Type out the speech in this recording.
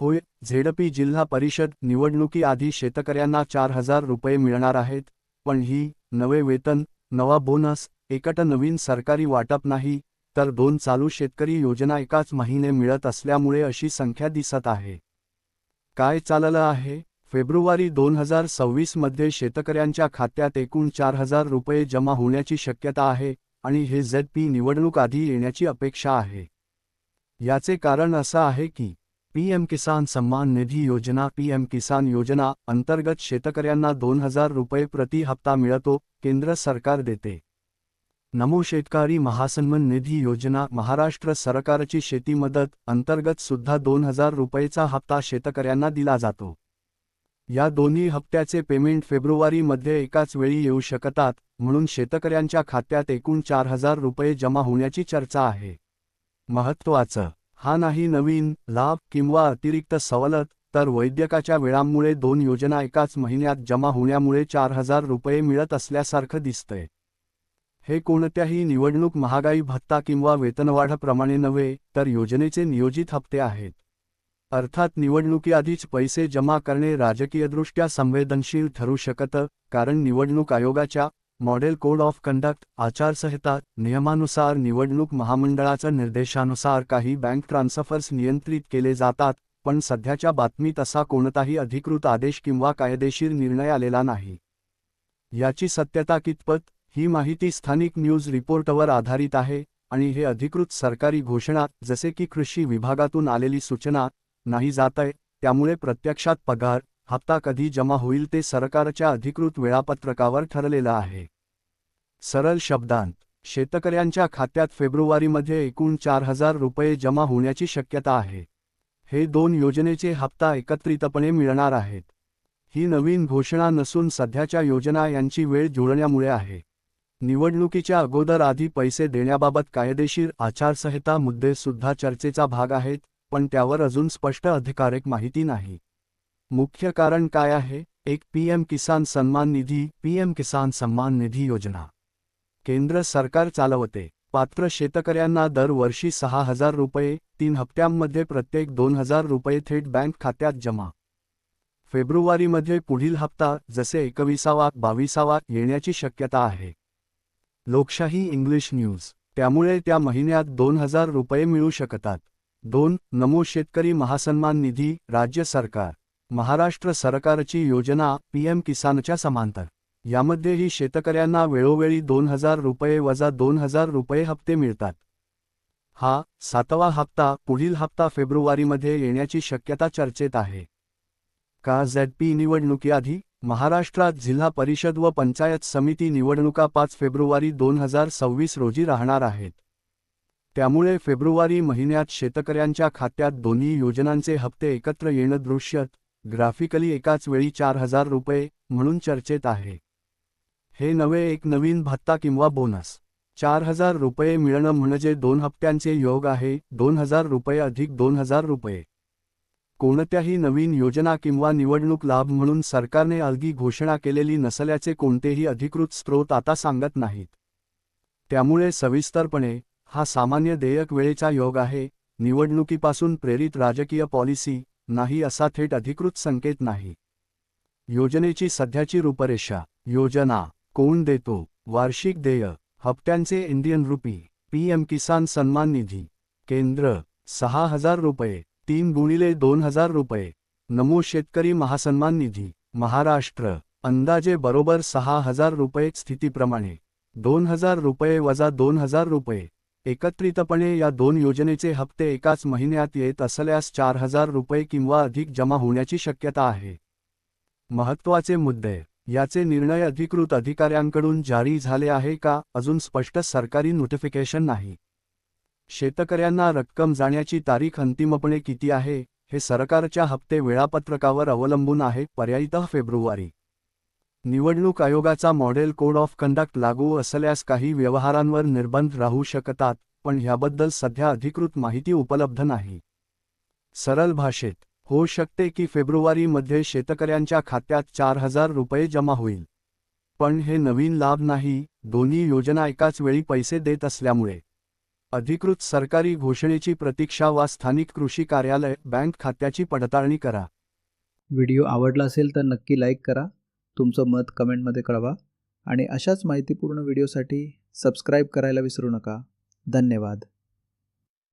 होय झेडपी जिल्हा परिषद निवडणुकीआधी शेतकऱ्यांना चार हजार रुपये मिळणार आहेत पण ही नवे वेतन नवा बोनस एकट नवीन सरकारी वाटप नाही तर दोन चालू शेतकरी योजना एकाच महिने मिळत असल्यामुळे अशी संख्या दिसत आहे. काय चाललं आहे? फेब्रुवारी दोन हजार सव्वीसमध्ये शेतकऱ्यांच्या खात्यात एकूण चार हजार रुपये जमा होण्याची शक्यता आहे आणि हे झेड पी निवडणूक आधी येण्याची अपेक्षा आहे. याचे कारण असं आहे की पीएम किसान सन्मान निधी योजना पीएम किसान योजना अंतर्गत शेतकऱ्यांना दोन हजार रुपये प्रति हप्ता मिळतो केंद्र सरकार देते. नमो शेतकरी महासन्मान निधी योजना महाराष्ट्र सरकारची शेती मदत अंतर्गत सुद्धा दोन हजार रुपयेचा हप्ता शेतकऱ्यांना दिला जातो. या दोन्ही हप्त्याचे पेमेंट फेब्रुवारीमध्ये एकाच वेळी येऊ शकतात म्हणून शेतकऱ्यांच्या खात्यात एकूण चार हजार रुपये जमा होण्याची चर्चा आहे. महत्त्वाचं हा नाही नवीन लाभ किंवा अतिरिक्त सवलत तर वैद्यकाच्या वेळांमुळे दोन योजना एकाच महिन्यात जमा होण्यामुळे चार हजार रुपये मिळत असल्यासारखं दिसतंय. हे कोणत्याही निवडणूक महागाई भत्ता किंवा वेतनवाढप्रमाणे नव्हे तर योजनेचे नियोजित हप्ते आहेत. अर्थात निवडणुकीआधीच पैसे जमा करणे राजकीयदृष्ट्या संवेदनशील ठरू शकतं कारण निवडणूक आयोगाच्या मॉडेल कोड ऑफ कंडक्ट आचारसंहिता नियमानुसार निवडणूक महामंडळाच्या निर्देशानुसार काही बँक ट्रान्सफर्स नियंत्रित केले जातात पण सध्याच्या बातमीत असा कोणताही अधिकृत आदेश किंवा कायदेशीर निर्णय आलेला नाही. याची सत्यता कितपत? ही माहिती स्थानिक न्यूज रिपोर्टवर आधारित आहे आणि हे अधिकृत सरकारी घोषणा जसे की कृषी विभागातून आलेली सूचना नाही जातय त्यामुळे प्रत्यक्षात पगार हप्ता कधी जमा होईल ते सरकारच्या अधिकृत वेळापत्रकावर ठरलेलं आहे. सरळ शब्दांत शेतकऱ्यांच्या खात्यात फेब्रुवारीमध्ये एकूण चार हजार रुपये जमा होण्याची शक्यता आहे. हे दोन योजनेचे हप्ता एकत्रितपणे मिळणार आहेत. ही नवीन घोषणा नसून सध्याच्या योजना यांची वेळ जुळण्यामुळे आहे. निवडणुकीच्या अगोदर आधी पैसे देण्याबाबत कायदेशीर आचारसंहिता मुद्दे सुद्धा चर्चेचा भाग आहेत पण त्यावर अजून स्पष्ट अधिकारिक माहिती नाही. मुख्य कारण काय आहे? एक पीएम किसान सन्मान निधी पीएम किसान सन्मान निधी योजना. केंद्र सरकार चालवते. पात्र शेतकऱ्यांना दरवर्षी सहा हजार रुपये तीन हप्त्यांमध्ये प्रत्येक दोन हजार रुपये थेट बँक खात्यात जमा. फेब्रुवारीमध्ये पुढील हप्ता जसे एकविसावा बावीसावा येण्याची शक्यता आहे. लोकशाही इंग्लिश न्यूज. त्यामुळे त्या महिन्यात दोन हजार रुपये मिळू शकतात. दोन नमो शेतकरी महासन्मान निधी राज्य सरकार. महाराष्ट्र सरकारची योजना पीएम किसानच्या समांतर. यामध्येही शेतकऱ्यांना वेळोवेळी दोन हजार रुपये वजा दोन हजार रुपये हप्ते मिळतात. हा सातवा हप्ता पुढील हप्ता फेब्रुवारीमध्ये येण्याची शक्यता चर्चेत आहे. का झेडपी निवडणुकीआधी महाराष्ट्रात जिल्हा परिषद व पंचायत समिती निवडणुका पाच फेब्रुवारी दोन हजार सव्वीस रोजी राहणार आहेत. त्यामुळे फेब्रुवारी महिन्यात शेतकऱ्यांच्या खात्यात दोन्ही योजनांचे हप्ते एकत्र येणं दृश्यत ग्राफिकली एकाच वेळी चार हजार रुपये म्हणून चर्चेत आहे. हे नवे एक नवीन भत्ता किंवा बोनस. चार हजार रुपये मिळणं म्हणजे दोन हप्त्यांचे योग आहे दोन हजार रुपये अधिक दोन हजार रुपये. कोणत्याही नवीन योजना किंवा निवडणूक लाभ म्हणून सरकारने अलगी घोषणा केलेली नसल्याचे कोणतेही अधिकृत स्रोत आता सांगत नाहीत. त्यामुळे सविस्तरपणे हा सामान्य देयक वेळेचा योग आहे निवडणुकीपासून प्रेरित राजकीय पॉलिसी नाही असा थेट अधिकृत संकेत नाही. योजनेची सध्याची रूपरेषा योजना कोण देतो वार्षिक देय हप्त्यांचे Indian rupee PM Kisan Samman Nidhi केंद्र सहा हजार रुपये तीन गुणिले दोन हजार रुपये नमो शेतकरी महासन्मान निधी महाराष्ट्र अंदाजे बरोबर सहा हजार रुपये स्थितीप्रमाणे दोन हजार रुपये वजा दोन हजार रुपये एकत्रितपणे या दोन योजनेचे हप्ते एकाच महिन्यात येत असल्यास चार हजार रुपये किंवा अधिक जमा होण्याची शक्यता आहे. महत्त्वाचे मुद्दे. याचे निर्णय अधिकृत अधिकाऱ्यांकडून जारी झाले आहे का? अजून स्पष्ट सरकारी नोटिफिकेशन नाही. शेतकऱ्यांना रक्कम जाण्याची तारीख अंतिमपणे किती आहे? हे सरकारच्या हप्ते वेळापत्रकावर अवलंबून आहे. पर्यायत फेब्रुवारी. निवडणूक आयोगाचा मॉडेल कोड ऑफ कंडक्ट लागू असल्यास काही व्यवहारांवर निर्बंध राहू शकतात. पण ह्याबद्दल सध्या अधिकृत माहिती उपलब्ध नाही. सरल भाषेत होऊ शकते की फेब्रुवारीमध्ये शेतकऱ्यांच्या खात्यात चार हजार रुपये जमा होईल. पण हे नवीन लाभ नाही दोन्ही योजना एकाच वेळी पैसे देत असल्यामुळे. अधिकृत सरकारी घोषणेची प्रतीक्षा वा स्थानिक कृषी कार्यालय बँक खात्याची पडताळणी करा. व्हिडिओ आवडला असेल तर नक्की लाईक करा तुमचं मत कमेंटमध्ये कळवा आणि अशाच माहितीपूर्ण व्हिडिओसाठी सबस्क्राईब करायला विसरू नका. धन्यवाद.